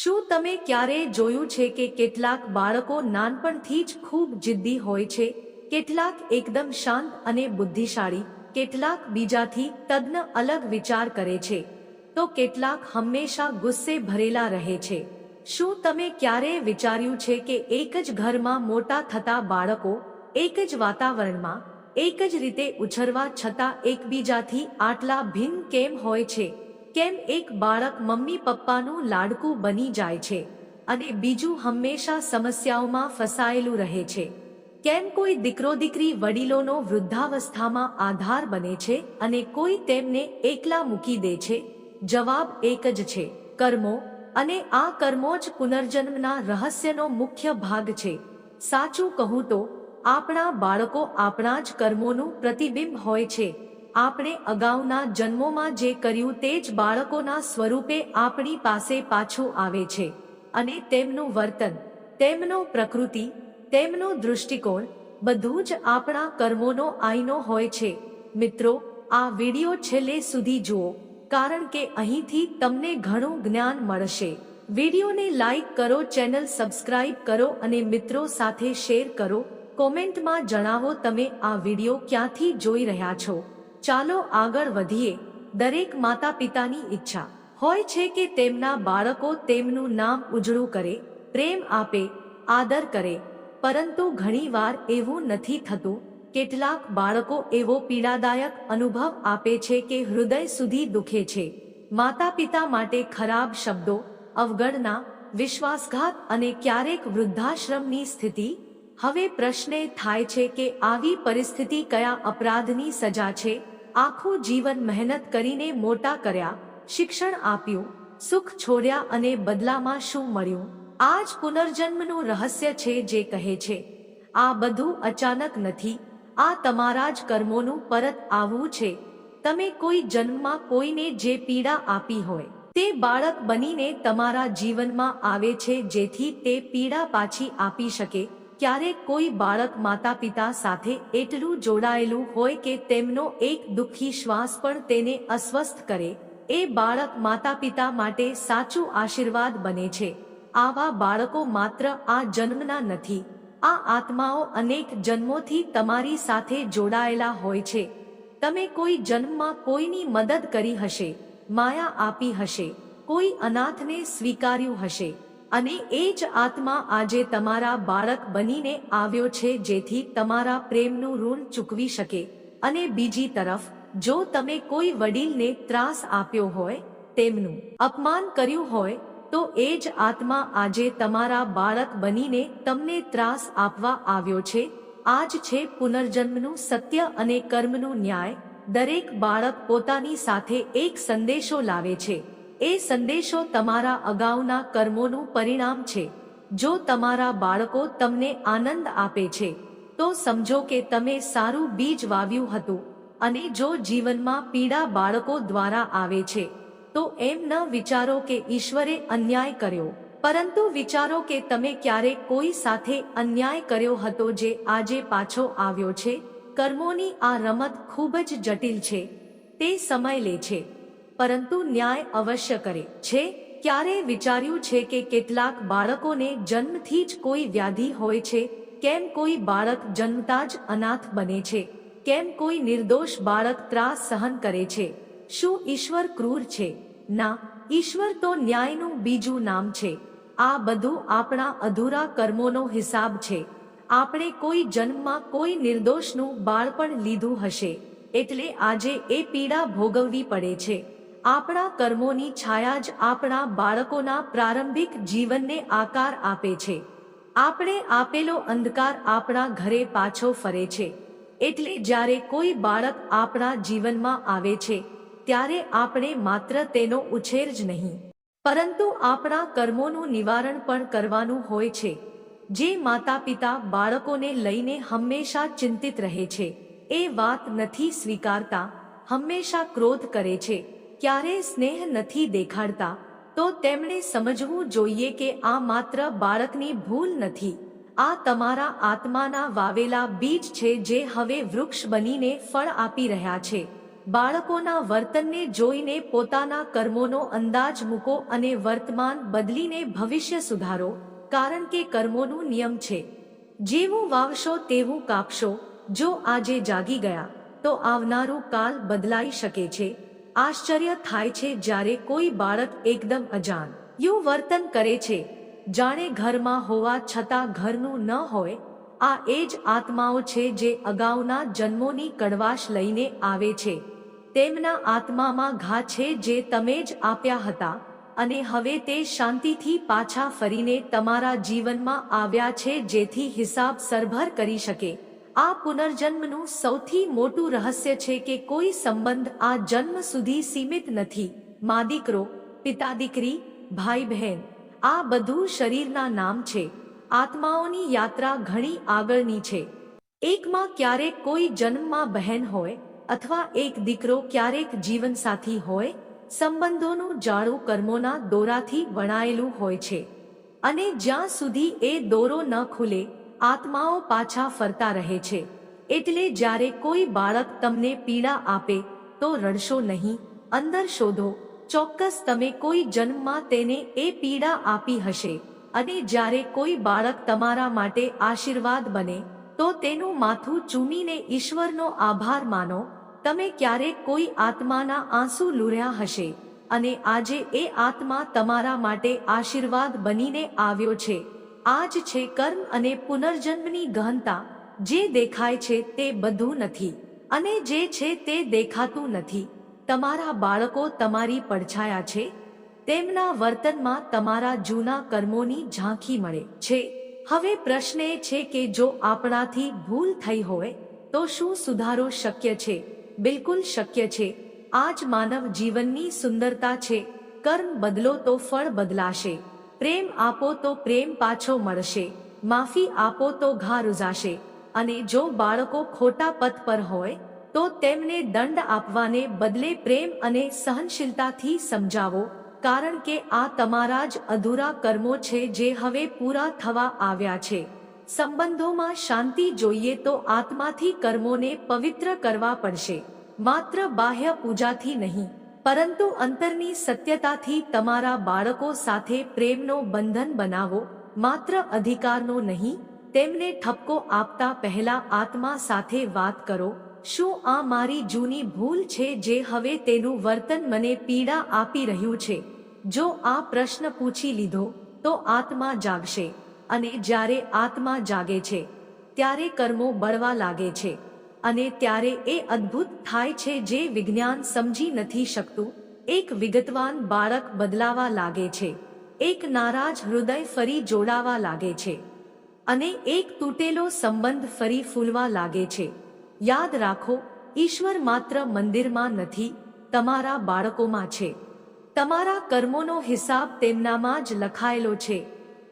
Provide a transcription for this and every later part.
શું તમે ક્યારેય જોયું છે કે કેટલાક બાળકો નાનપણથી જ ખૂબ જિદ્દી હોય છે? કેટલાક એકદમ શાંત અને બુદ્ધિશાળી, કેટલાક બીજાથી તદ્ન અલગ વિચાર કરે છે. તો કેટલાક હંમેશા ગુસ્સે ભરેલા રહે છે. શું તમે ક્યારેય વિચાર્યું છે કે એક જ ઘરમાં મોટા થતા બાળકો, એક જ વાતાવરણમાં, એક જ રીતે ઉછરવા છતાં એકબીજાથી આટલા ભિન્ન કેમ હોય છે? કેમ એક બાળક મમ્મી પપ્પાનું લાડકું બની જાય છે અને બીજું હંમેશા સમસ્યાઓમાં ફસાયેલું રહે છે? કેમ કોઈ દીકરો દીકરી વડીલોનો વૃદ્ધાવસ્થામાં આધાર બને છે અને કોઈ તેમને એકલા મૂકી દે છે? જવાબ એક જ છે, કર્મો. અને આ કર્મો જ પુનર્જન્મના રહસ્યનો મુખ્ય ભાગ છે. સાચું કહું તો, આપણા બાળકો આપણા જ કર્મોનું પ્રતિબિંબ હોય છે. આપણે અગાઉના જન્મોમાં જે કર્યું તે જ બાળકોના સ્વરૂપે આપણી પાસે પાછું આવે છે અને તેમનું વર્તન, તેમનો પ્રકૃતિ, તેમનો દૃષ્ટિકોણ, બધું જ આપણા કર્મોનો આઈનો હોય છે. મિત્રો, આ વિડિયો છેલ્લે સુધી જુઓ, કારણ કે અહીંથી તમને ઘણું જ્ઞાન મળશે. વિડીયોને લાઈક કરો, ચેનલ સબસ્ક્રાઇબ કરો અને મિત્રો સાથે શેર કરો. કોમેન્ટમાં જણાવો તમે આ વિડિયો ક્યાંથી જોઈ રહ્યા છો. ચાલો આગળ વધીએ દરેક માતા પિતાની ઈચ્છા. હોય છે કે તેમના બાળકો તેમનું નામ ઉજળું કરે, પ્રેમ આપે, આદર કરે, પરંતુ ઘણીવાર એવું નથી થતું, કેટલાક બાળકો એવો પીડાદાયક અનુભવ આપે છે કે હૃદય સુધી દુખે છે. માતા પિતા માટે ખરાબ શબ્દો, અવગણના, વિશ્વાસઘાત અને ક્યારેક વૃદ્ધાશ્રમની સ્થિતિ, હવે પ્રશ્ન થાય છે કે આવી પરિસ્થિતિ કયા અપરાધની સજા છે? આખું જીવન મહેનત કરીને મોટા કર્યા, શિક્ષણ આપ્યું, સુખ છોડ્યા અને બદલામાં શું મળ્યું? આ જ પુનર્જન્મનું રહસ્ય છે જે કહે છે, આ બધું અચાનક નથી, આ તમારા જ કર્મોનું પરત આવવું છે. તમે કોઈ જન્મમાં કોઈને જે પીડા આપી હોય, તે બાળક બનીને તમારા જીવનમાં આવે છે જેથી તે પીડા પાછી આપી શકે ક્યારેક કોઈ બાળક માતા પિતા સાથે એટલું જોડાયેલું હોય કે તેમનો એક દુઃખી શ્વાસ પણ તેને અસ્વસ્થ કરે, એ બાળક માતા પિતા માટે સાચું આશીર્વાદ બને છે. આવા બાળકો માત્ર આ જન્મના નથી, આ આત્માઓ અનેક જન્મોથી તમારી સાથે જોડાયેલા હોય છે. તમે કોઈ જન્મમાં કોઈની મદદ કરી હશે, માયા આપી હશે, કોઈ અનાથને સ્વીકાર્યું હશે. અને એ જ આત્મા આજે તમારા બાળક બનીને આવ્યો છે જેથી તમારા પ્રેમનું ઋણ ચૂકવી શકે. અને બીજી તરફ, જો તમે કોઈ વડીલને ત્રાસ આપ્યો હોય, તેમનું અપમાન કર્યું હોય, તો એ જ આત્મા આજે તમારા બાળક બનીને તમને ત્રાસ આપવા આવ્યો છે. આજ છે પુનર્જન્મનું સત્ય અને કર્મનું ન્યાય. દરેક બાળક પોતાની સાથે એક સંદેશો લાવે છે. એ સંદેશો તમારા અગાઉના કર્મોનું પરિણામ છે. જો તમારા બાળકો તમને આનંદ આપે છે, તો સમજો કે તમે સારું બીજ વાવ્યું હતું અને જો જીવનમાં પીડા બાળકો દ્વારા આવે છે, તો એમ ન વિચારો કે ઈશ્વરે અન્યાય કર્યો. પરંતુ વિચારો કે તમે ક્યારે કોઈ સાથે અન્યાય કર્યો હતો જે આજે પાછો આવ્યો છે, કર્મોની આ રમત ખૂબ જ જટિલ છે. તે સમય લે છે. પરંતુ ન્યાય અવશ્ય કરે. છે ક્યારે વિચાર્યું છે કે કેટલાક બાળકોને જન્મથી જ કોઈ વ્યાધિ હોય છે? કેમ કોઈ બાળક જન્મતા જ અનાથ બને છે? કેમ કોઈ નિર્દોષ બાળક ત્રાસ સહન કરે છે? શું ઈશ્વર ક્રૂર છે? ના, ઈશ્વર તો ન્યાયનું બીજું નામ છે. આ બધું આપણા અધૂરા કર્મોનો હિસાબ છે. આપણે કોઈ જન્મમાં કોઈ નિર્દોષનું બાળપણ લીધું હશે. એટલે આજે એ પીડા ભોગવવી પડે છે. આપણા કર્મોની છાયા જ આપણા બાળકોના પ્રારંભિક જીવનને આકાર આપે છે. આપણે આપેલો અંધકાર આપણા ઘરે પાછો ફરે છે. એટલે જ્યારે કોઈ બાળક આપણા જીવનમાં આવે છે, ત્યારે આપણે માત્ર તેનો ઉછેર જ નહીં. પરંતુ આપણા કર્મોનું નિવારણ પણ કરવાનું હોય છે. જે માતા પિતા બાળકોને લઈને હંમેશા ચિંતિત રહે છે, એ વાત નથી સ્વીકારતા, હંમેશા ક્રોધ કરે છે. ક્યારે સ્નેહ નથી દેખાડતા, તો તેમણે સમજવું જોઈએ કે આ માત્ર બાળકની ભૂલ નથી. આ તમારા આત્માના વાવેલા બીજ છે જે હવે વૃક્ષ બનીને ફળ આપી રહ્યા છે. બાળકોના વર્તનને જોઈને પોતાના કર્મોનો અંદાજ મૂકો અને વર્તમાન બદલીને ભવિષ્ય સુધારો, કારણ કે કર્મોનું નિયમ છે. જેવું વાવશો તેવું કાપશો. જો આજે જાગી ગયા, તો આવનારું કાલ બદલાઈ શકે છે. આશ્ચર્ય થાય છે જ્યારે કોઈ બાળક એકદમ અજાણ, યુ વર્તન કરે છે. જાણે ઘરમાં હોવા છતાં ઘરનું ન હોય, આ એ જ આત્માઓ છે જે અગાઉના જન્મોની કડવાશ લઈને આવે છે. તેમના આત્મામાં ઘા છે જે તમે જ આપ્યા હતા, અને હવે તે શાંતિથી પાછા ફરીને તમારા જીવનમાં આવ્યા છે જેથી હિસાબ સરભર કરી શકે. આ પુનર્જન્મનું સૌથી મોટું રહસ્ય છે કે કોઈ સંબંધ આ જન્મ સુધી સીમિત નથી. મા દીકરો, પિતા દીકરી, ભાઈ બહેન, આ બધું શરીરના નામ છે. આત્માઓની યાત્રા ઘણી આગળની છે. એકમાં ક્યારેક કોઈ જન્મમાં બહેન હોય અથવા એક દીકરો ક્યારેક જીવનસાથી હોય, સંબંધોનું જાળું કર્મોના દોરાથી વણાયેલું હોય છે. અને જ્યાં સુધી એ દોરો ન ખુલે આત્માઓ પાછા ફરતા રહે છે. એટલે જ્યારે કોઈ બાળક તમને પીડા આપે, તો રડશો નહીં, અંદર શોધો, ચોક્કસ તમે કોઈ જન્મમાં તેને એ પીડા આપી હશે. અને જ્યારે કોઈ બાળક તમારા માટે આશીર્વાદ બને, તો તેનું માથું ચૂમીને ઈશ્વરનો આભાર માનો, તમે ક્યારેક કોઈ આત્માના આંસુ લૂર્યા હશે. અને આજે એ આત્મા તમારા માટે આશીર્વાદ બનીને આવ્યો છે. આ જ છે કર્મ અને પુનર્જન્મની ગહનતા. જે દેખાય છે તે બધું નથી. અને જે છે તે દેખાતું નથી. તમારા બાળકો તમારી પડછાયા છે. તેમના વર્તનમાં તમારા જૂના કર્મોની ઝાંખી મળે છે. હવે પ્રશ્ન એ છે કે જો આપણાથી ભૂલ થઈ હોય, તો શું સુધારો શક્ય છે? બિલકુલ શક્ય છે. આ જ માનવ જીવનની સુંદરતા છે. કર્મ બદલો તો ફળ બદલાશે. પ્રેમ આપો તો પ્રેમ પાછો મળશે, માફી આપો તો ઘા રૂઝાશે, અને જો બાળકો ખોટા પથ પર હોય, તો તેમને દંડ આપવાને બદલે પ્રેમ અને સહનશીલતાથી સમજાવો, કારણ કે આ તમારા જ અધૂરા કર્મો છે જે હવે પૂરા થવા આવ્યા છે. સંબંધોમાં શાંતિ જોઈએ તો આત્માથી કર્મોને પવિત્ર કરવા પડશે, માત્ર બાહ્ય પૂજાથી નહીં. પરંતુ અંતરની સત્યતાથી તમારા બાળકો સાથે પ્રેમનો બંધન બનાવો, માત્ર અધિકારનો નહીં, તેમને ઠપકો આપતા પહેલા આત્મા સાથે વાત કરો, શું આ મારી જૂની ભૂલ છે જે હવે તેનું વર્તન મને પીડા આપી રહ્યું છે? જો આ પ્રશ્ન પૂછી લીધો, તો આત્મા જાગશે, અને જ્યારે આત્મા જાગે છે, ત્યારે કર્મો બળવા લાગે છે. અને ત્યારે એ અદ્ભુત થાય છે જે વિજ્ઞાન સમજી નથી શકતું. એક વિગતવાન બાળક બદલાવા લાગે છે. એક નારાજ હૃદય ફરી જોડાવા લાગે છે. અને એક તૂટેલો સંબંધ ફરી ફૂલવા લાગે છે. યાદ રાખો, ઈશ્વર માત્ર મંદિરમાં નથી, તમારા બાળકોમાં છે. તમારા કર્મોનો હિસાબ તેમનામાં જ લખાયેલો છે.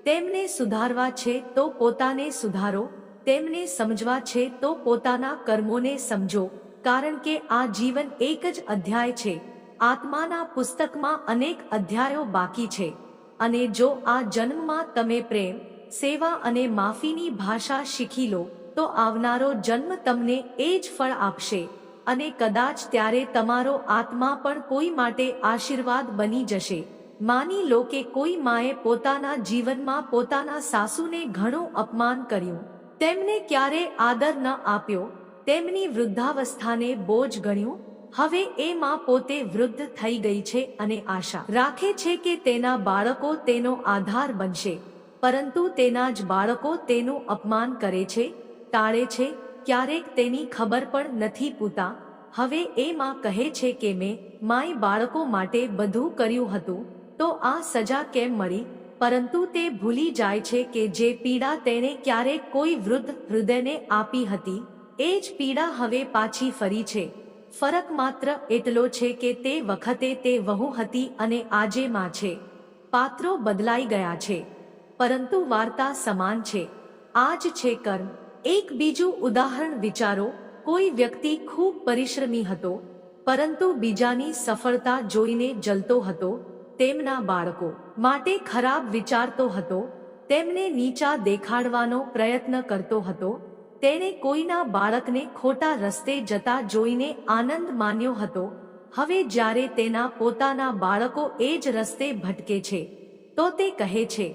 તેમને સુધારવા છે તો પોતાને સુધારો તેમને સમજવા છે તો પોતાના કર્મોને સમજો, કારણ કે આ જીવન એક જ અધ્યાય છે. આત્માના પુસ્તકમાં અનેક અધ્યાયો બાકી છે. અને જો આ જન્મમાં તમે પ્રેમ, સેવા અને માફીની ભાષા શીખી લો, તો આવનારો જન્મ તમને એ જ ફળ આપશે. અને કદાચ ત્યારે તમારો આત્મા પણ કોઈ માટે આશીર્વાદ બની જશે. માની લો કે કોઈ માએ પોતાના જીવનમાં પોતાના સાસુને ઘણું અપમાન કર્યું. તેમને ક્યારે આદર ન આપ્યો, તેમની વૃદ્ધાવસ્થાને બોજ ગણ્યું, હવે એ માં પોતે વૃદ્ધ થઈ ગઈ છે અને આશા રાખે છે કે તેના બાળકો તેનો આધાર બનશે, પરંતુ તેના જ બાળકો તેનું અપમાન કરે છે, ટાળે છે, ક્યારેક તેની ખબર પણ નથી પૂતા, હવે એ માં કહે છે કે મેં માય બાળકો માટે બધું કર્યું હતું, તો આ સજા કેમ મળી? પરંતુ તે ભૂલી જાય છે કે જે પીડા તેણે ક્યારેક કોઈ વૃદ્ધ હૃદયને આપી હતી, એ જ પીડા હવે પાછી ફરી છે. ફરક માત્ર એટલો છે કે તે વખતે તે વહુ હતી અને આજે માં છે. પાત્રો બદલાઈ ગયા છે. પરંતુ વાર્તા સમાન છે. આ જ છે કર્મ. એક બીજું ઉદાહરણ વિચારો, કોઈ વ્યક્તિ ખૂબ પરિશ્રમી હતો, પરંતુ બીજાની સફળતા જોઈને જલતો હતો તેમના બાળકો માટે ખરાબ વિચારતો હતો, તેમને નીચા દેખાડવાનો પ્રયત્ન કરતો હતો, તેણે કોઈના બાળકને ખોટા રસ્તે જતા જોઈને આનંદ માન્યો હતો, હવે જ્યારે તેના પોતાના બાળકો એ જ રસ્તે ભટકે છે, તો તે કહે છે,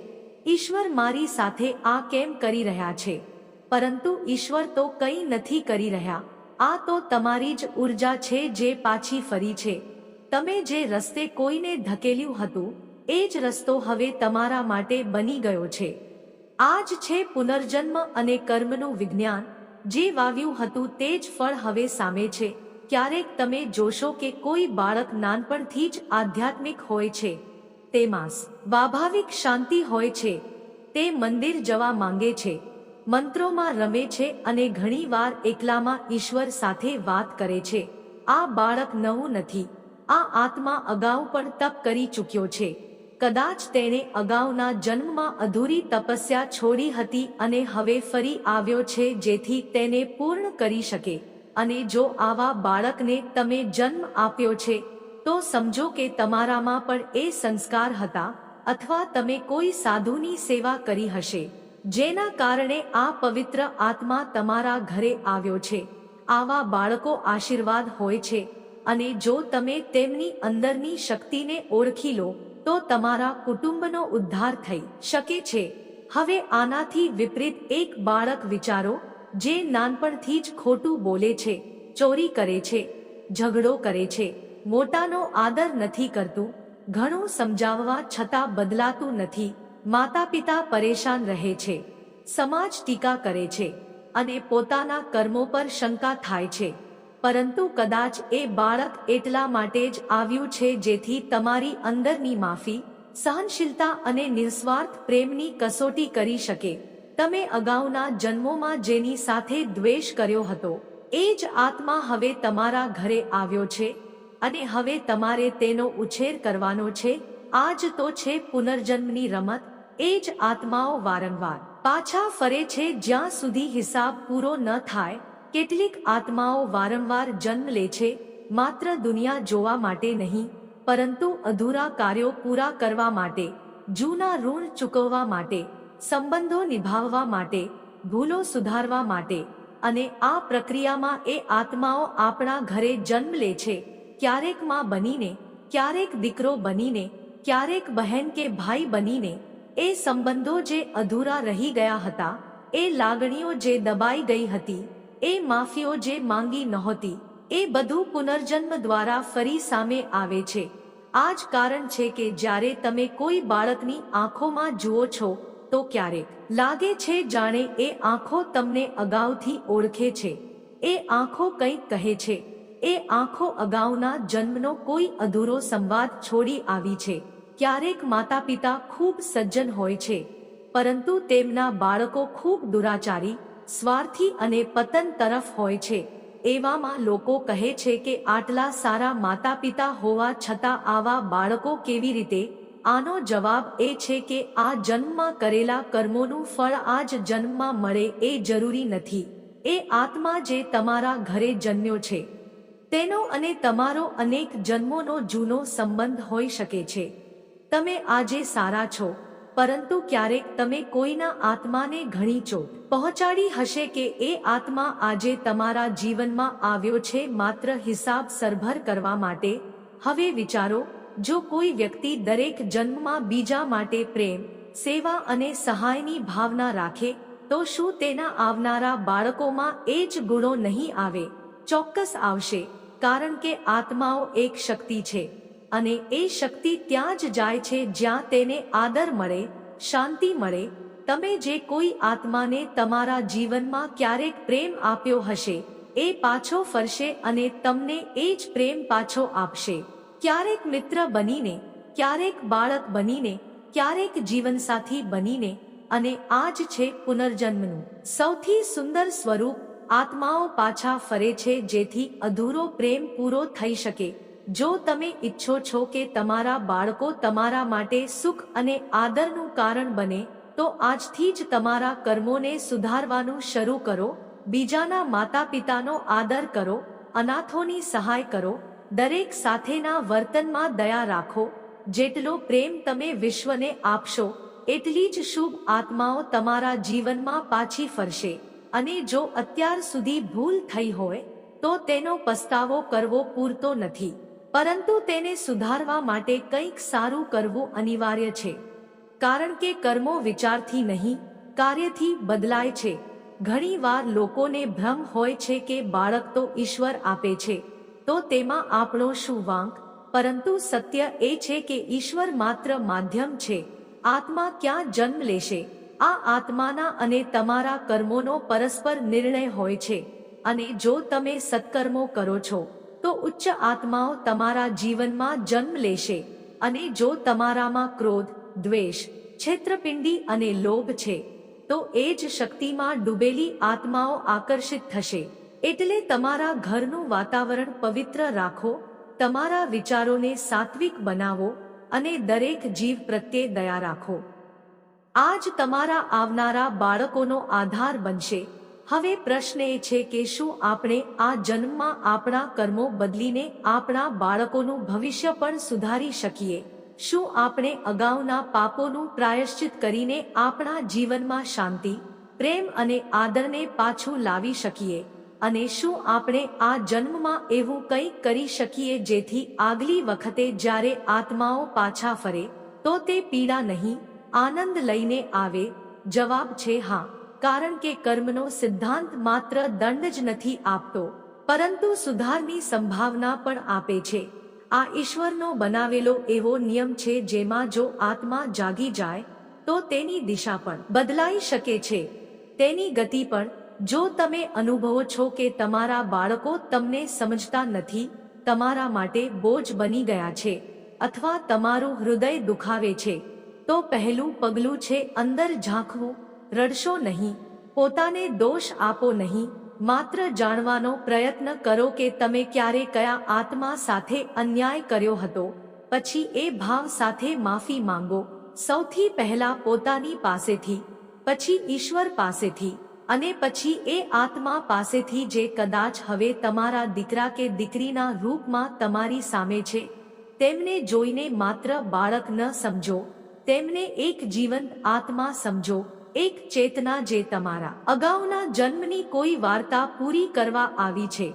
ઈશ્વર મારી સાથે આ કેમ કરી રહ્યા છે? પરંતુ ઈશ્વર તો કંઈ નથી કરી રહ્યા, આ તો તમારી જ ઊર્જા છે જે પાછી ફરી છે. તમે જે રસ્તે કોઈને ધકેલ્યું હતું, એ જ રસ્તો હવે તમારા માટે બની ગયો છે. આ જ છે પુનર્જન્મ અને કર્મનું વિજ્ઞાન. જે વાવ્યું હતું તે જ ફળ હવે સામે છે. ક્યારેક તમે જોશો કે કોઈ બાળક નાનપણથી જ આધ્યાત્મિક હોય છે. તેમાં સ્વાભાવિક શાંતિ હોય છે. તે મંદિર જવા માંગે છે. મંત્રોમાં રમે છે અને ઘણીવાર એકલામાં ઈશ્વર સાથે વાત કરે છે. આ બાળક નવું નથી. આ આત્મા અગાઉ પણ તપ કરી ચૂક્યો છે. કદાચ તેણે અગાઉના જન્મમાં અધૂરી તપસ્યા છોડી હતી અને હવે ફરી આવ્યો છે જેથી તેને પૂર્ણ કરી શકે. અને જો આવા બાળકને તમે જન્મ આપ્યો છે, તો સમજો કે તમારામાં પણ એ સંસ્કાર હતા, અથવા તમે કોઈ સાધુની સેવા કરી હશે, જેના કારણે આ પવિત્ર આત્મા તમારા ઘરે આવ્યો છે. આવા બાળકો આશીર્વાદ હોય છે. અને જો તમે તેમની અંદરની શક્તિને ઓળખી લો, તો તમારા કુટુંબનો ઉદ્ધાર થઈ શકે છે. હવે આનાથી વિપરીત એક બાળક વિચારો, જે નાનપણથી જ ખોટું બોલે છે, ચોરી કરે છે, ઝઘડો કરે છે, મોટાનો આદર નથી કરતું, ઘણું સમજાવવા છતાં બદલાતું નથી માતા પિતા પરેશાન રહે છે, સમાજ ટીકા કરે છે, અને પોતાના કર્મો પર શંકા થાય છે. પરંતુ કદાચ એ બાળક એટલા માટે જ આવ્યું છે જેથી તમારી અંદરની માફી, સહનશીલતા અને નિસ્વાર્થ પ્રેમની કસોટી કરી શકે. તમે અગાઉના જન્મોમાં જેની સાથે દ્વેષ કર્યો હતો, એ જ આત્મા હવે તમારા ઘરે આવ્યો છે અને હવે તમારે તેનો ઉછેર કરવાનો છે. આ જ તો છે પુનર્જન્મની રમત, એ જ આત્માઓ વારંવાર પાછા ફરે છે જ્યાં સુધી હિસાબ પૂરો ન થાય. કેટલીક આત્માઓ વારંવાર જન્મ લે છે, માત્ર દુનિયા જોવા માટે નહીં, પરંતુ અધૂરા કાર્યો પૂરા કરવા માટે, જૂના ઋણ ચૂકવવા માટે, સંબંધો નિભાવવા માટે, ભૂલો સુધારવા માટે, અને આ પ્રક્રિયામાં એ આત્માઓ આપણા ઘરે જન્મ લે છે, ક્યારેકમાં બનીને, ક્યારેક દીકરો બનીને, ક્યારેક બહેન કે ભાઈ બનીને, એ સંબંધો જે અધૂરા રહી ગયા હતા, એ લાગણીઓ જે દબાઈ ગઈ હતી એ માફીઓ જે માંગી નહોતી, એ બધું પુનર્જન્મ દ્વારા ફરી સામે આવે છે. આ જ કારણ છે કે જ્યારે તમે કોઈ બાળકની આંખોમાં જુઓ છો, તો ક્યારેક લાગે છે જાણે એ આંખો તમને અગાઉથી ઓળખે છે. એ આંખો કંઈક કહે છે. એ આંખો અગાઉના જન્મનો કોઈ અધૂરો સંવાદ છોડી આવી છે. ક્યારેક માતા પિતા ખૂબ સજ્જન હોય છે, પરંતુ તેમના બાળકો ખૂબ દુરાચારી સ્વાર્થી અને પતન તરફ હોય છે. એવામાં લોકો કહે છે કે આટલા સારા માતા પિતા હોવા છતાં આવા બાળકો કેવી રીતે? આનો જવાબ એ છે કે આ જન્મમાં કરેલા કર્મોનું ફળ આ જ જન્મમાં મળે એ જરૂરી નથી. એ આત્મા જે તમારા ઘરે જન્મ્યો છે. તેનો અને તમારો અનેક જન્મોનો જૂનો સંબંધ હોઈ શકે છે. તમે આજે સારા છો. પરંતુ ક્યારેક તમે કોઈના આત્માને ઘણી ચોટ પહોંચાડી હશે કે એ આત્મા આજે તમારા જીવનમાં આવ્યો છે માત્ર હિસાબ સરભર કરવા માટે? હવે વિચારો, જો કોઈ વ્યક્તિ દરેક જન્મમાં બીજા માટે પ્રેમ, સેવા અને સહાયની ભાવના રાખે, તો શું તેના આવનારા બાળકોમાં એ જ ગુણો નહીં આવે? ચોક્કસ આવશે, કારણ કે આત્માઓ એક શક્તિ છે. અને એ શક્તિ ત્યાં જ જાય છે જ્યાં તેને આદર મળે, શાંતિ મળે. તમે જે કોઈ આત્માને તમારા જીવનમાં ક્યારેક પ્રેમ આપ્યો હશે, એ પાછો ફરશે અને તમને એ જ પ્રેમ પાછો આપશે. ક્યારેક મિત્ર બનીને, ક્યારેક બાળક બનીને, ક્યારેક જીવનસાથી બનીને, અને આ જ છે પુનર્જન્મનું. સૌથી સુંદર સ્વરૂપ આત્માઓ પાછા ફરે છે જેથી અધૂરો પ્રેમ પૂરો થઈ શકે. જો તમે ઈચ્છો છો કે તમારા બાળકો તમારા માટે સુખ અને આદરનું કારણ બને, તો આજથી જ તમારા કર્મોને સુધારવાનું શરૂ કરો, બીજાના માતા પિતાનો આદર કરો, અનાથોની સહાય કરો, દરેક સાથેના વર્તનમાં દયા રાખો, જેટલો પ્રેમ તમે વિશ્વને આપશો, એટલી જ શુભ આત્માઓ તમારા જીવનમાં પાછી ફરશે. અને જો અત્યાર સુધી ભૂલ થઈ હોય, તો તેનો પસ્તાવો કરવો પૂરતો નથી. પરંતુ તેને સુધારવા માટે કંઈક સારું કરવું અનિવાર્ય છે. કારણ કે કર્મો વિચારથી નહીં, કાર્યથી બદલાય છે. ઘણીવાર લોકોને ભ્રમ હોય છે કે બાળક તો ઈશ્વર આપે છે, તો તેમાં આપણો શું વાંક? પરંતુ સત્ય એ છે કે ઈશ્વર માત્ર માધ્યમ છે. આત્મા ક્યાં જન્મ લેશે? આ આત્માના અને તમારા કર્મોનો પરસ્પર નિર્ણય હોય છે. અને જો તમે સત્કર્મો કરો છો તો ઉચ્ચ આત્માઓ તમારા જીવનમાં જન્મ લેશે અને જો તમારામાં ક્રોધ, દ્વેષ, છેત્રપિંડી અને લોભ છે, તો એ જ શક્તિમાં ડૂબેલી આત્માઓ આકર્ષિત થશે. એટલે તમારા ઘરનું વાતાવરણ પવિત્ર રાખો, તમારા વિચારોને સાત્વિક બનાવો અને દરેક જીવ પ્રત્યે દયા રાખો. આજ તમારા આવનારા બાળકોનો આધાર બનશે. હવે પ્રશ્ન એ છે કે શું આપણે આ જન્મમાં આપણા કર્મો બદલીને આપણા બાળકોનું ભવિષ્ય પણ સુધારી શકીએ? શું આપણે અગાઉના પાપોનું પ્રાયશ્ચિત કરીને આપણા જીવનમાં શાંતિ, પ્રેમ અને આદરને પાછું લાવી શકીએ? અને શું આપણે આ જન્મમાં એવું કંઈક કરી શકીએ જેથી આગલી વખતે જ્યારે આત્માઓ પાછા ફરે, તો તે પીડા નહીં, આનંદ લઈને આવે? જવાબ છે હા. કારણ કે કર્મનો સિદ્ધાંત માત્ર દંડ જ નથી આપતો, પરંતુ સુધારની સંભાવના પણ આપે છે. આ ઈશ્વરનો બનાવેલો એવો નિયમ છે જેમાં જો આત્મા જાગી જાય, તો તેની દિશા પણ બદલાઈ શકે છે. તેની ગતિ પણ, જો તમે અનુભવો છો કે તમારા બાળકો તમને સમજતા નથી, તમારા માટે બોજ બની ગયા છે, અથવા તમારું હૃદય દુખાવે છે, તો પહેલું પગલું છે અંદર ઝાંખવું રડશો નહીં, પોતાને દોષ આપો નહીં, માત્ર જાણવાનો પ્રયત્ન કરો કે તમે ક્યારે કયા આત્મા સાથે અન્યાય કર્યો હતો. પછી એ ભાવ સાથે માફી માંગો. સૌથી પહેલા પોતાની પાસેથી, પછી ઈશ્વર પાસેથી, અને પછી એ આત્મા પાસેથી જે કદાચ હવે તમારા દીકરા કે દીકરીના રૂપમાં તમારી સામે છે. તેમને જોઈને માત્ર બાળક ન સમજો. તેમને એક જીવંત આત્મા સમજો. એક ચેતના જે તમારા અગાઉના જન્મની કોઈ વાર્તા પૂરી કરવા આવી છે.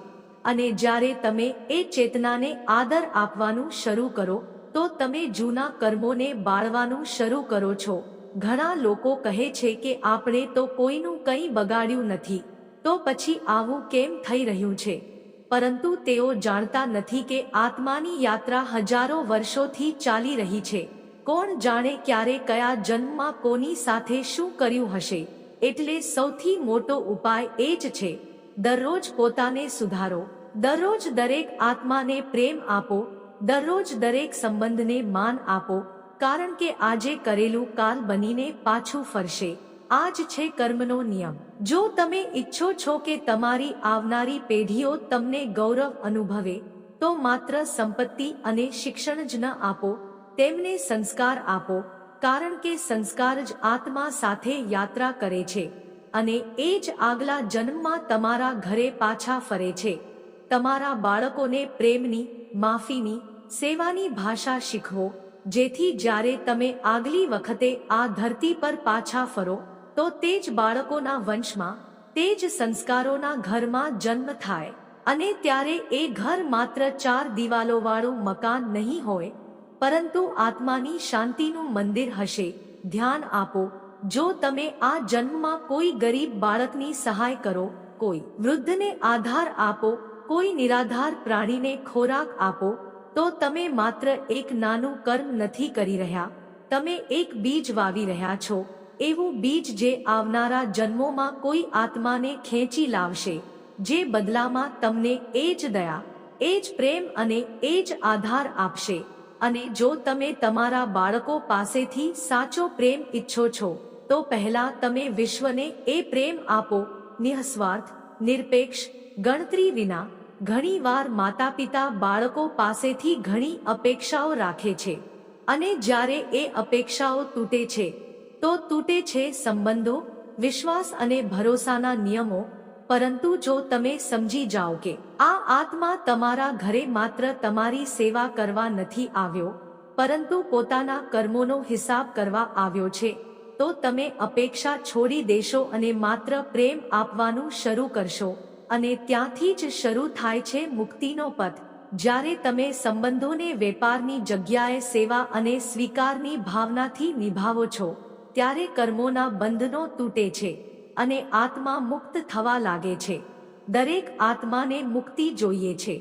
અને જ્યારે તમે એ ચેતનાને આદર આપવાનું શરૂ કરો, તો તમે જૂના કર્મોને બાળવાનું શરૂ કરો છો. ઘણા લોકો કહે છે કે આપણે તો કોઈનું કંઈ બગાડ્યું નથી, તો પછી આવું કેમ થઈ રહ્યું છે? પરંતુ તેઓ જાણતા નથી કે આત્માની યાત્રા હજારો વર્ષોથી ચાલી રહી છે. કોણ જાણે ક્યારે કયા જન્મમાં કોની સાથે શું કર્યું હશે? એટલે સૌથી મોટો ઉપાય એ જ છે, દરરોજ પોતાને સુધારો. દરરોજ દરેક આત્માને પ્રેમ આપો. દરરોજ દરેક સંબંધને માન આપો. કારણ કે આજે કરેલું કાલ બનીને પાછું ફરશે. આ જ છે કર્મનો નિયમ. જો તમે ઈચ્છો છો કે તમારી આવનારી પેઢીઓ તમને ગૌરવ અનુભવે, તો માત્ર સંપત્તિ અને શિક્ષણ જ ન આપો. તેમને સંસ્કાર આપો, કારણ કે સંસ્કાર જ આત્મા સાથે યાત્રા કરે છે અને એ જ આગલા જન્મમાં તમારા ઘરે પાછા ફરે છે. તમારા બાળકોને પ્રેમની, માફીની, સેવાની ભાષા શીખવો, જેથી જ્યારે તમે આગલી વખતે આ ધરતી પર પાછા ફરો, તો તે જ બાળકોના વંશમાં, તે જ સંસ્કારોના ઘરમાં જન્મ થાય. અને ત્યારે એ ઘર માત્ર ચાર દિવાલોવાળું મકાન નહીં હોય પરંતુ આત્માની શાંતિનું મંદિર હશે. ધ્યાન આપો, જો તમે આ જન્મમાં કોઈ ગરીબ બાળકની સહાય કરો, કોઈ વૃદ્ધને આધાર આપો, કોઈ નિરાધાર પ્રાણીને ખોરાક આપો, તો તમે માત્ર એક નાનું કર્મ નથી કરી રહ્યા. તમે એક બીજ વાવી રહ્યા છો. એવું બીજ જે આવનારા જન્મોમાં કોઈ આત્માને ખેંચી લાવશે. જે બદલામાં તમને એ જ દયા, એ જ પ્રેમ અને એ જ આધાર આપશે. અને જો તમે તમારા બાળકો પાસેથી સાચો પ્રેમ ઈચ્છો છો, તો પહેલા તમે વિશ્વને એ પ્રેમ આપો, નિઃસ્વાર્થ, નિરપેક્ષ, ગણતરી વિના. ઘણીવાર માતા પિતા બાળકો પાસેથી ઘણી અપેક્ષાઓ રાખે છે અને જ્યારે એ અપેક્ષાઓ તૂટે છે, તો તૂટે છે સંબંધો, વિશ્વાસ અને ભરોસાના નિયમો પરંતુ જો તમે સમજી જાઓ કે આ આત્મા તમારા ઘરે માત્ર તમારી સેવા કરવા નથી આવ્યો, પરંતુ પોતાના કર્મોનો હિસાબ કરવા આવ્યો છે, તો તમે અપેક્ષા છોડી દેશો અને માત્ર પ્રેમ આપવાનું શરૂ કરશો. અને ત્યાંથી જ શરૂ થાય છે મુક્તિનો પથ. જ્યારે તમે સંબંધોને વેપારની જગ્યાએ સેવા અને સ્વીકારની ભાવનાથી નિભાવો છો, ત્યારે કર્મોના બંધનો તૂટે છે. અને આત્મા મુક્ત થવા લાગે છે. દરેક આત્માને મુક્તિ જોઈએ છે.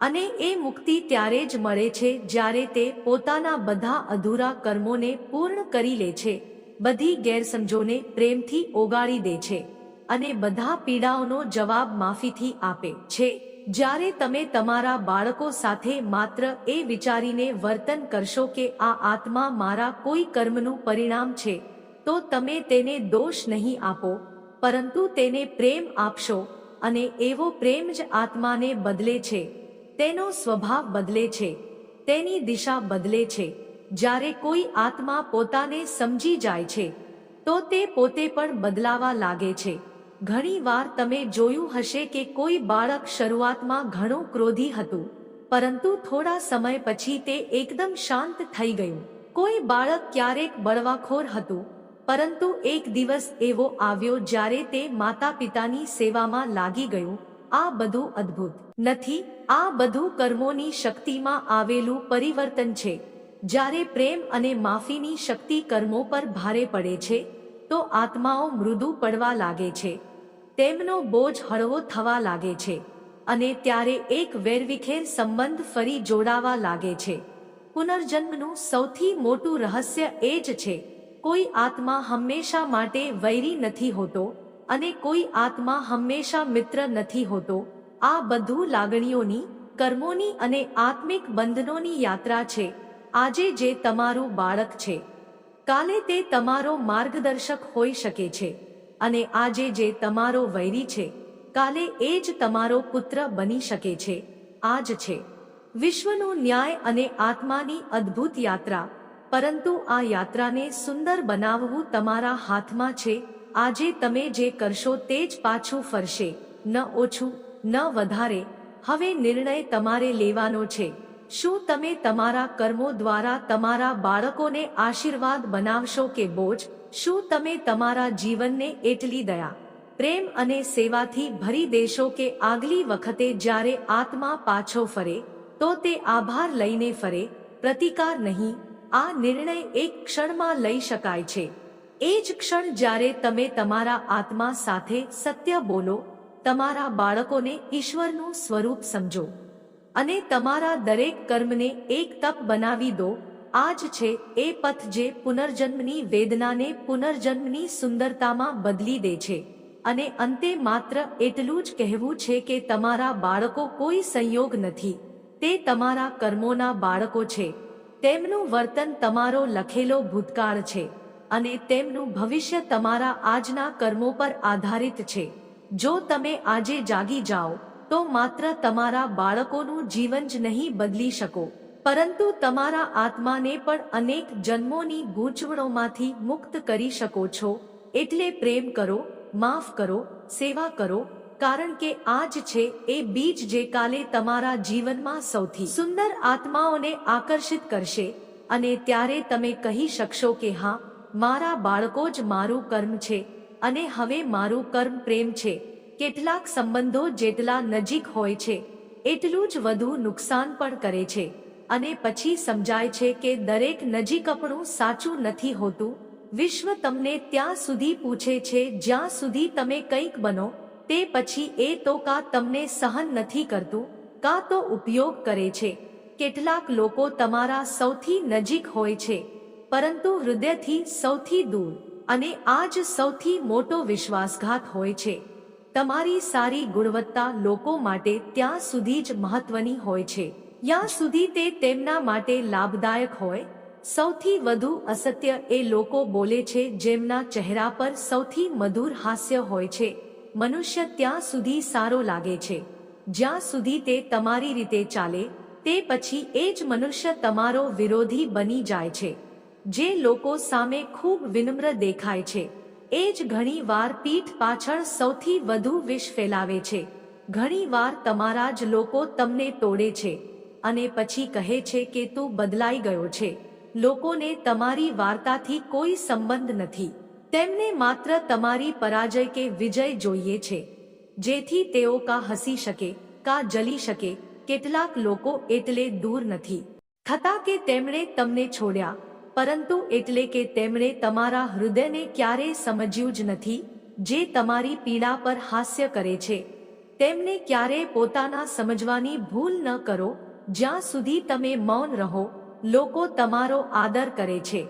અને એ મુક્તિ ત્યારે જ મળે છે જ્યારે તે પોતાના બધા અધૂરા કર્મોને પૂર્ણ કરી લે છે. બધી ગેરસમજોને પ્રેમથી ઓગાળી દે છે અને બધા પીડાઓનો જવાબ માફીથી આપે છે. જ્યારે તમે તમારા બાળકો સાથે માત્ર એ વિચારીને વર્તન કરશો કે આ આત્મા મારા કોઈ કર્મનું પરિણામ છે તો તમે તેને દોષ નહીં આપો, પરંતુ તેને પ્રેમ આપશો અને એવો પ્રેમ જ આત્માને બદલે છે. તેનો સ્વભાવ બદલે છે. તેની દિશા બદલે છે. જ્યારે કોઈ આત્મા પોતાને સમજી જાય છે, તો તે પોતે પણ બદલાવા લાગે છે. ઘણી વાર તમે જોયું હશે કે કોઈ બાળક શરૂઆતમાં ઘણું ક્રોધી હતું, પરંતુ થોડા સમય પછી તે એકદમ શાંત થઈ ગયું. કોઈ બાળક ક્યારેક બળવાખોર હતું પરંતુ એક દિવસ એવો આવ્યો જ્યારે તે માતા પિતાની સેવામાં લાગી ગયું. આ બધું અદ્ભુત. નથી, આ બધું કર્મોની શક્તિમાં આવેલું પરિવર્તન છે. જ્યારે પ્રેમ અને માફીની શક્તિ કર્મો પર ભારે પડે છે, તો આત્માઓ મૃદુ પડવા લાગે છે. તેમનો બોજ હળવો થવા લાગે છે અને ત્યારે એક વેરવિખેર સંબંધ ફરી જોડાવા લાગે છે. પુનર્જન્મનું સૌથી મોટું રહસ્ય એ જ છે કોઈ આત્મા હંમેશા માટે વૈરી નથી હોતો અને કોઈ આત્મા હંમેશા મિત્ર નથી હોતો. આ બધું લાગણીઓની, કર્મોની અને આત્મિક બંધનોની યાત્રા છે. આજે જે તમારું બાળક છે, કાલે તે તમારો માર્ગદર્શક હોઈ શકે છે. અને આજે જે તમારો વૈરી છે, કાલે એ જ તમારો પુત્ર બની શકે છે. આજ છે. વિશ્વનું ન્યાય અને આત્માની અદ્ભુત યાત્રા. પરંતુ આ યાત્રાને સુંદર બનાવવું તમારા હાથમાં છે. આજે તમે જે કરશો તે જ પાછું ફરશે. ન ઓછું, ન વધારે. હવે નિર્ણય તમારે લેવાનો છે. શું તમે તમારા કર્મો દ્વારા તમારા બાળકોને આશીર્વાદ બનાવશો કે બોજ? શું તમે તમારા જીવનને એટલી દયા, પ્રેમ અને સેવાથી ભરી દેશો કે આગલી વખતે જ્યારે આત્મા પાછો ફરે, તો તે આભાર લઈને ફરે? પ્રતિકાર નહીં. આ નિર્ણય એક ક્ષણમાં લઈ શકાય છે. એ જ ક્ષણ જ્યારે તમે તમારા આત્મા સાથે સત્ય બોલો, તમારા બાળકોને ઈશ્વરનું સ્વરૂપ સમજો. અને તમારા દરેક કર્મને એક તપ બનાવી દો આજ છે એ પથ જે પુનર્જન્મની વેદનાને પુનર્જન્મની સુંદરતામાં બદલી દે છે. અને અંતે માત્ર એટલું જ કહેવું છે કે તમારા બાળકો કોઈ સંયોગ નથી. તે તમારા કર્મોના બાળકો છે. તેમનું વર્તન તમારો લખેલો ભૂતકાળ છે અને તેમનું ભવિષ્ય તમારા આજના કર્મો પર આધારિત છે. જો તમે આજે જાગી જાઓ, તો માત્ર તમારા બાળકોનું જીવન જ નહીં બદલી શકો. પરંતુ તમારા આત્માને પણ અનેક જન્મોની ગૂંચવણોમાંથી મુક્ત કરી શકો છો. એટલે પ્રેમ કરો, માફ કરો, સેવા કરો કારણ કે આજ છે એ બીજ જે કાલે તમારા જીવનમાં સૌથી સુંદર આત્માઓને આકર્ષિત કરશે અને ત્યારે તમે કહી શકશો કે હા, મારા બાળકો જ મારું કર્મ છે અને હવે મારું કર્મ પ્રેમ છે. કેટલાક સંબંધો જેટલા નજીક હોય છે, એટલું જ વધુ નુકસાન પણ કરે છે. અને પછી સમજાય છે કે દરેક નજીકપણું સાચું નથી હોતું. વિશ્વ તમને ત્યાં સુધી પૂછે છે જ્યાં સુધી તમે કંઈક બનો તે પછી એ તો કા તમને સહન નથી કરતું, કા તો ઉપયોગ કરે છે. કેટલાક લોકો તમારા સૌથી નજીક હોય છે, પરંતુ હૃદયથી સૌથી દૂર અને આ જ સૌથી મોટો વિશ્વાસઘાત હોય છે. તમારી સારી ગુણવત્તા લોકો માટે ત્યાં સુધી જ મહત્વની હોય છે. યા સુધી તે તેમના માટે લાભદાયક હોય. સૌથી વધુ અસત્ય એ લોકો બોલે છે જેમના ચહેરા પર સૌથી મધુર હાસ્ય હોય છે. મનુષ્ય ત્યાં સુધી સારો લાગે છે. જ્યાં સુધી તે તમારી રીતે ચાલે, તે પછી એ જ મનુષ્ય તમારો વિરોધી બની જાય છે. જે લોકો સામે ખૂબ વિનમ્ર દેખાય છે, એ જ ઘણી વાર પીઠ પાછળ સૌથી વધુ વિષ ફેલાવે છે. ઘણી વાર તમારા જ લોકો તમને તોડે છે અને પછી કહે છે કે તું બદલાઈ ગયો છે. લોકોને તમારી વાર્તાથી કોઈ સંબંધ નથી. તેમને માત્ર તમારી પરાજય કે વિજય જોઈએ છે, જેથી તેઓ કા હસી શકે, કા જલી શકે, કેટલાક લોકો એટલે દૂર નથી. થતા કે તેમણે તમને છોડ્યા, પરંતુ એટલે કે તેમણે તમારા હૃદયને ક્યારેય સમજ્યું જ નથી, જે તમારી પીડા પર હાસ્ય કરે છે. તેમને ક્યારેય પોતાના સમજવાની ભૂલ ન કરો, જ્યાં સુધી તમે મૌન રહો, લોકો તમારો આદર કરે છે.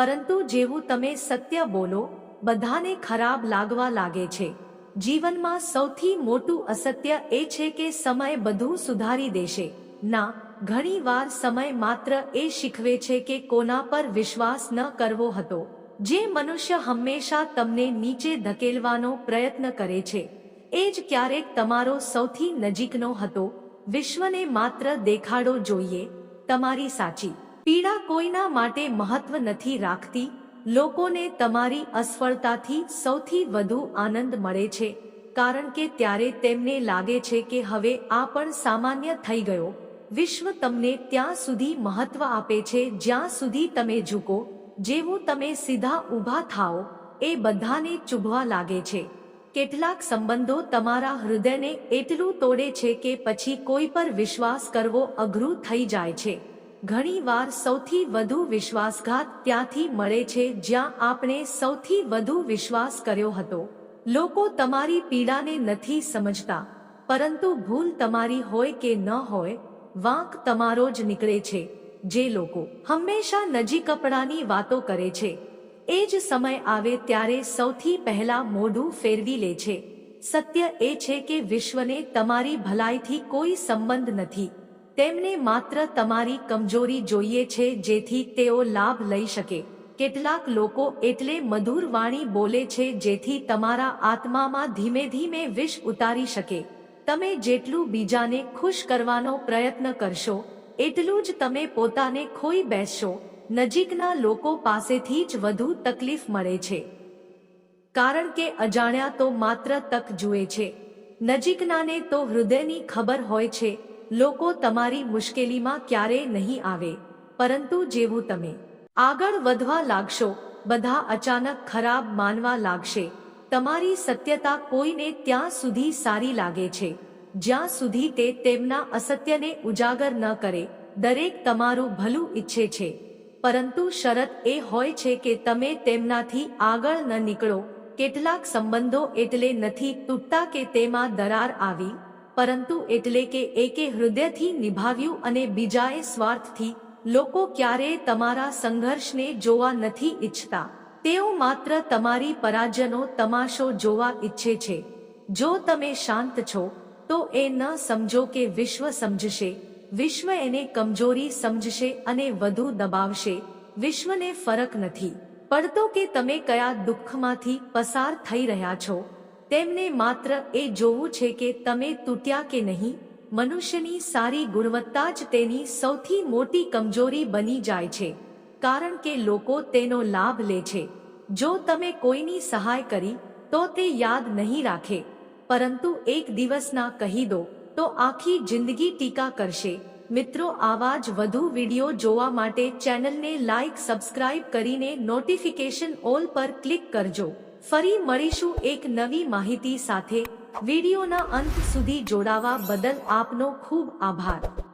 પરંતુ જેવું તમે સત્ય બોલો, બધાને ખરાબ લાગવા લાગે છે. જીવનમાં સૌથી મોટું અસત્ય એ છે કે સમય બધું સુધારી દેશે. ના ઘણીવાર સમય માત્ર એ શીખવે છે કે કોના પર વિશ્વાસ ન કરવો હતો. જે મનુષ્ય હંમેશા તમને નીચે ધકેલવાનો પ્રયત્ન કરે છે. એ જ ક્યારેક તમારો સૌથી નજીકનો હતો. વિશ્વને માત્ર દેખાડો જોઈએ. તમારી સાચી. પીડા કોઈના માટે મહત્વ નથી રાખતી, લોકોને તમારી અસફળતાથી સૌથી વધુ આનંદ મળે છે, કારણ કે ત્યારે તેમને લાગે છે કે હવે આ પણ સામાન્ય થઈ ગયો. વિશ્વ તમને ત્યાં સુધી મહત્વ આપે છે, જ્યાં સુધી તમે ઝૂકો, જેવું તમે સીધા ઊભા થાઓ, એ બધાને ચૂભવા લાગે છે. કેટલાક સંબંધો તમારા હૃદયને એટલું તોડે છે કે પછી કોઈ પર વિશ્વાસ કરવો અઘરું થઈ જાય છે. ઘણીવાર સૌથી વધુ વિશ્વાસઘાત ત્યાંથી મળે છે જ્યાં આપણે સૌથી વધુ વિશ્વાસ કર્યો હતો. લોકો તમારી પીડાને નથી સમજતા, પરંતુ ભૂલ તમારી હોય કે ન હોય, વાંક તમારો જ નીકળે છે. જે લોકો હંમેશા નજીકપણાની વાતો કરે છે, એ જ સમય આવે ત્યારે સૌથી પહેલા મોઢું ફેરવી લે છે. સત્ય એ છે કે વિશ્વને તમારી ભલાઈથી કોઈ સંબંધ નથી. તેમને માત્ર તમારી કમજોરી જોઈએ છે જેથી તેઓ લાભ લઈ શકે. કેટલાક લોકો એટલે મધુર વાણી બોલે છે જેથી તમારા આત્મામાં ધીમે ધીમે વિષ ઉતારી શકે. તમે જેટલું બીજાને ખુશ કરવાનો પ્રયત્ન કરશો, એટલું જ તમે પોતાને ખોઈ બેસશો. નજીકના લોકો પાસેથી જ વધુ તકલીફ મળે છે. કારણ કે અજાણ્યા તો માત્ર તક જુએ છે. નજીકનાને તો હૃદયની ખબર હોય છે લોકો તમારી મુશ્કેલીમાં ક્યારેય નહીં આવે, પરંતુ જેવું તમે આગળ વધવા લાગશો, બધા અચાનક ખરાબ માનવા લાગશે. તમારી સત્યતા કોઈને ત્યાં સુધી સારી લાગે છે. જ્યાં સુધી તે તેમના અસત્યને ઉજાગર ન કરે, દરેક તમારું ભલું ઈચ્છે છે. પરંતુ શરત એ હોય છે કે તમે તેમનાથી આગળ ન નીકળો. કેટલાક સંબંધો એટલે નથી તૂટતા કે તેમાં દરાર આવી પરંતુ એટલે કે એકે હૃદયથી નિભાવ્યું અને બીજાએ સ્વાર્થથી, લોકો ક્યારેય તમારા સંઘર્ષને જોવા નથી ઈચ્છતા. તેઓ માત્ર તમારી પરાજયનો તમાશો જોવા ઈચ્છે છે. જો તમે શાંત છો, તો એ ન સમજો કે વિશ્વ સમજશે. વિશ્વ એને કમજોરી સમજશે અને વધુ દબાવશે. વિશ્વને ફરક નથી. પડતો કે તમે કયા દુઃખમાંથી પસાર થઈ રહ્યા છો. તેમને માત્ર એ જોવું છે કે તમે તૂટ્યા કે નહીં, મનુષ્યની સારી ગુણવત્તા જ તેની સૌથી મોટી કમજોરી બની જાય છે, કારણ કે લોકો તેનો લાભ લે છે. જો તમે કોઈની સહાય કરી, તો તે યાદ નહીં રાખે. પરંતુ એક દિવસના કહી દો, તો આખી જિંદગી ટીકા કરશે. મિત્રો, આવા જ વધુ વીડિયો જોવા માટે ચેનલને લાઇક સબસ્ક્રાઇબ કરીને નોટિફિકેશન ઓલ પર ક્લિક કરજો. ફરી મળીશું એક નવી માહિતી સાથે. વિડીયોના અંત સુધી જોડાવા બદલ આપનો ખૂબ આભાર.